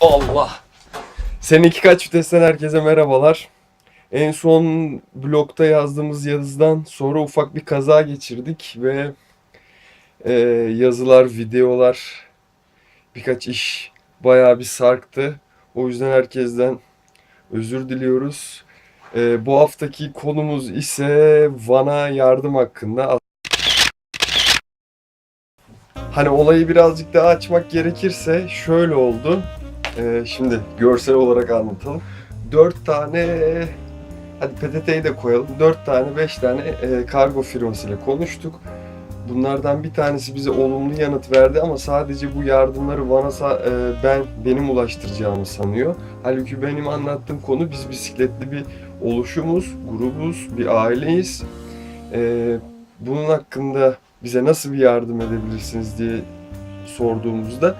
Allah. Seninki kaç vitesten herkese merhabalar. En son blogda yazdığımız yazıdan sonra ufak bir kaza geçirdik ve e, yazılar, videolar, birkaç iş bayağı bir sarktı. O yüzden herkesten özür diliyoruz. E, bu haftaki konumuz ise Van'a yardım hakkında. Hani olayı birazcık daha açmak gerekirse şöyle oldu. Ee, şimdi görsel olarak anlatalım. 4 tane hadi PTT'yi de koyalım. 4 tane 5 tane e, kargo firmasıyla konuştuk. Bunlardan bir tanesi bize olumlu yanıt verdi ama sadece bu yardımları bana sa- e, ben benim ulaştıracağımı sanıyor. Halbuki benim anlattığım konu biz bisikletli bir oluşumuz, grubuz, bir aileyiz. E, bunun hakkında bize nasıl bir yardım edebilirsiniz diye sorduğumuzda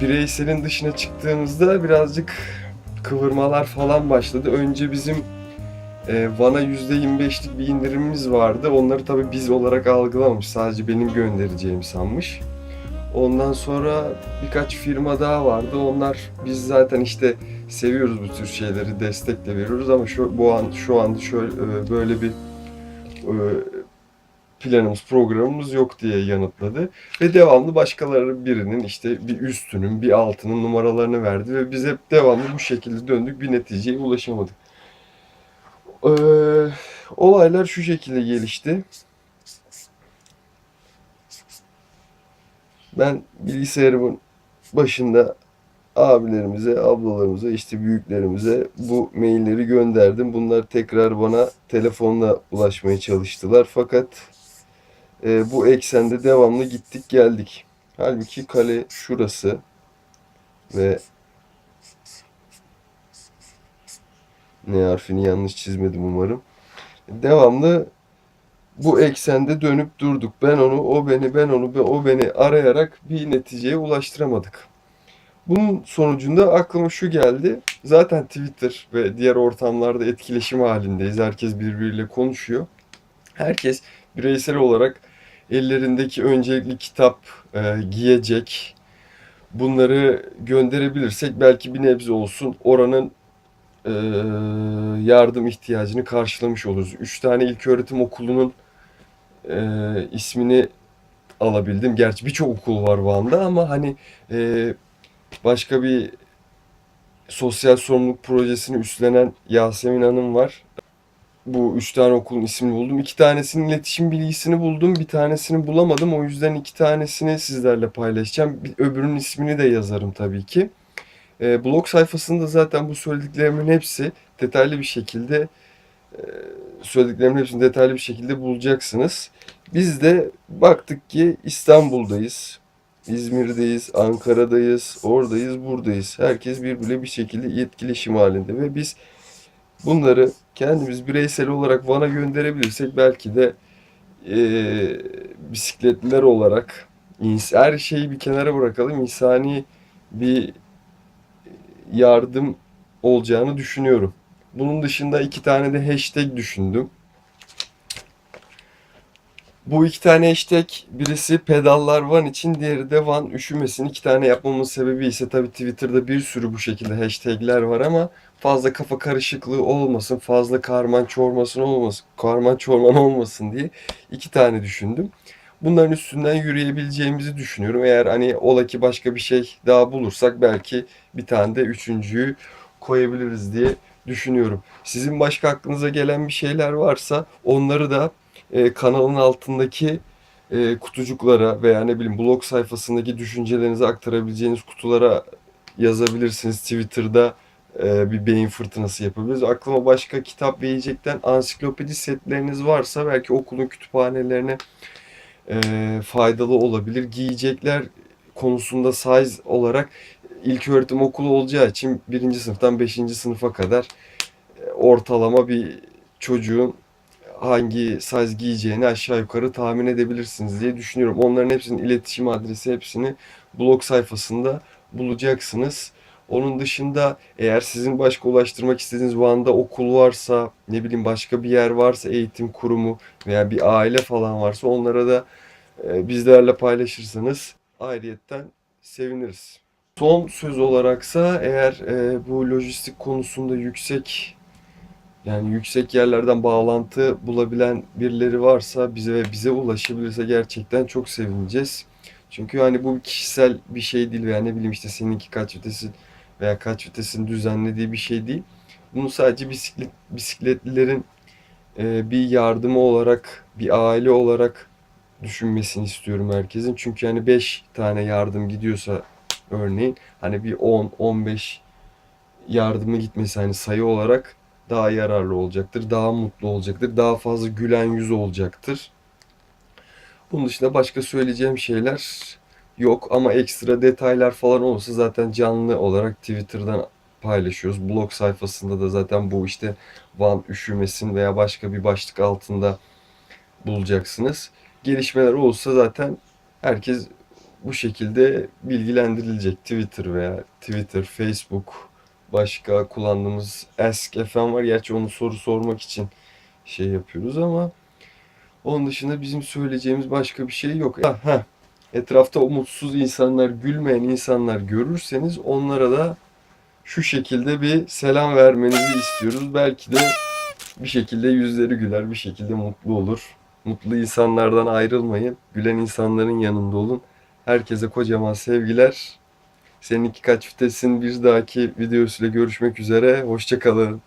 bireyselin dışına çıktığımızda birazcık kıvırmalar falan başladı. Önce bizim e, Van'a %25'lik bir indirimimiz vardı. Onları tabii biz olarak algılamamış. Sadece benim göndereceğimi sanmış. Ondan sonra birkaç firma daha vardı. Onlar biz zaten işte seviyoruz bu tür şeyleri destekle veriyoruz ama şu bu an şu anda şöyle e, böyle bir e, planımız, programımız yok diye yanıtladı. Ve devamlı başkaları birinin işte bir üstünün, bir altının numaralarını verdi ve biz hep devamlı bu şekilde döndük bir neticeye ulaşamadık. Ee, olaylar şu şekilde gelişti. Ben bilgisayarımın başında abilerimize, ablalarımıza, işte büyüklerimize bu mailleri gönderdim. Bunlar tekrar bana telefonla ulaşmaya çalıştılar. Fakat e, bu eksende devamlı gittik geldik. Halbuki kale şurası ve ne harfini yanlış çizmedim umarım. Devamlı bu eksende dönüp durduk. Ben onu, o beni, ben onu, ve o beni arayarak bir neticeye ulaştıramadık. Bunun sonucunda aklıma şu geldi. Zaten Twitter ve diğer ortamlarda etkileşim halindeyiz. Herkes birbiriyle konuşuyor. Herkes bireysel olarak ellerindeki öncelikli kitap, e, giyecek bunları gönderebilirsek belki bir nebze olsun oranın e, yardım ihtiyacını karşılamış oluruz. Üç tane ilköğretim okulunun e, ismini alabildim. Gerçi birçok okul var Van'da ama hani e, başka bir sosyal sorumluluk projesini üstlenen Yasemin Hanım var. Bu üç tane okulun ismini buldum. İki tanesinin iletişim bilgisini buldum. Bir tanesini bulamadım. O yüzden iki tanesini sizlerle paylaşacağım. Bir, öbürünün ismini de yazarım tabii ki. E, blog sayfasında zaten bu söylediklerimin hepsi detaylı bir şekilde e, söylediklerimin hepsini detaylı bir şekilde bulacaksınız. Biz de baktık ki İstanbul'dayız. İzmir'deyiz, Ankara'dayız, oradayız, buradayız. Herkes birbiriyle bir şekilde etkileşim halinde ve biz bunları kendimiz bireysel olarak Van'a gönderebilirsek belki de eee, bisikletliler olarak her şeyi bir kenara bırakalım insani bir yardım olacağını düşünüyorum. Bunun dışında iki tane de hashtag düşündüm. Bu iki tane hashtag birisi pedallar Van için diğeri de Van üşümesin. İki tane yapmamın sebebi ise tabii Twitter'da bir sürü bu şekilde hashtagler var ama fazla kafa karışıklığı olmasın, fazla karman çormasın olmasın, karman çorman olmasın diye iki tane düşündüm. Bunların üstünden yürüyebileceğimizi düşünüyorum. Eğer hani ola ki başka bir şey daha bulursak belki bir tane de üçüncüyü koyabiliriz diye düşünüyorum. Sizin başka aklınıza gelen bir şeyler varsa onları da e, kanalın altındaki e, kutucuklara veya ne bileyim blog sayfasındaki düşüncelerinizi aktarabileceğiniz kutulara yazabilirsiniz. Twitter'da e, bir beyin fırtınası yapabiliriz. Aklıma başka kitap ve yiyecekten ansiklopedi setleriniz varsa belki okulun kütüphanelerine e, faydalı olabilir. Giyecekler konusunda size olarak ilköğretim okulu olacağı için birinci sınıftan beşinci sınıfa kadar e, ortalama bir çocuğun hangi size giyeceğini aşağı yukarı tahmin edebilirsiniz diye düşünüyorum. Onların hepsinin iletişim adresi hepsini blog sayfasında bulacaksınız. Onun dışında eğer sizin başka ulaştırmak istediğiniz Van'da okul varsa, ne bileyim başka bir yer varsa, eğitim kurumu veya bir aile falan varsa onlara da e, bizlerle paylaşırsanız ayrıyetten seviniriz. Son söz olaraksa eğer e, bu lojistik konusunda yüksek yani yüksek yerlerden bağlantı bulabilen birileri varsa bize ve bize ulaşabilirse gerçekten çok sevineceğiz. Çünkü hani bu kişisel bir şey değil veya ne bileyim işte seninki kaç vitesin veya kaç vitesin düzenlediği bir şey değil. Bunu sadece bisiklet bisikletlilerin e, bir yardımı olarak, bir aile olarak düşünmesini istiyorum herkesin. Çünkü hani 5 tane yardım gidiyorsa örneğin hani bir 10, 15 yardımı gitmesi hani sayı olarak daha yararlı olacaktır, daha mutlu olacaktır, daha fazla gülen yüz olacaktır. Bunun dışında başka söyleyeceğim şeyler yok ama ekstra detaylar falan olursa zaten canlı olarak Twitter'dan paylaşıyoruz. Blog sayfasında da zaten bu işte Van üşümesin veya başka bir başlık altında bulacaksınız. Gelişmeler olursa zaten herkes bu şekilde bilgilendirilecek. Twitter veya Twitter, Facebook, başka kullandığımız Ask FM var. Gerçi onu soru sormak için şey yapıyoruz ama onun dışında bizim söyleyeceğimiz başka bir şey yok. Ha, ha. Etrafta umutsuz insanlar, gülmeyen insanlar görürseniz onlara da şu şekilde bir selam vermenizi istiyoruz. Belki de bir şekilde yüzleri güler, bir şekilde mutlu olur. Mutlu insanlardan ayrılmayın. Gülen insanların yanında olun. Herkese kocaman sevgiler. Seninki kaç vitesin bir dahaki videosuyla görüşmek üzere. Hoşçakalın.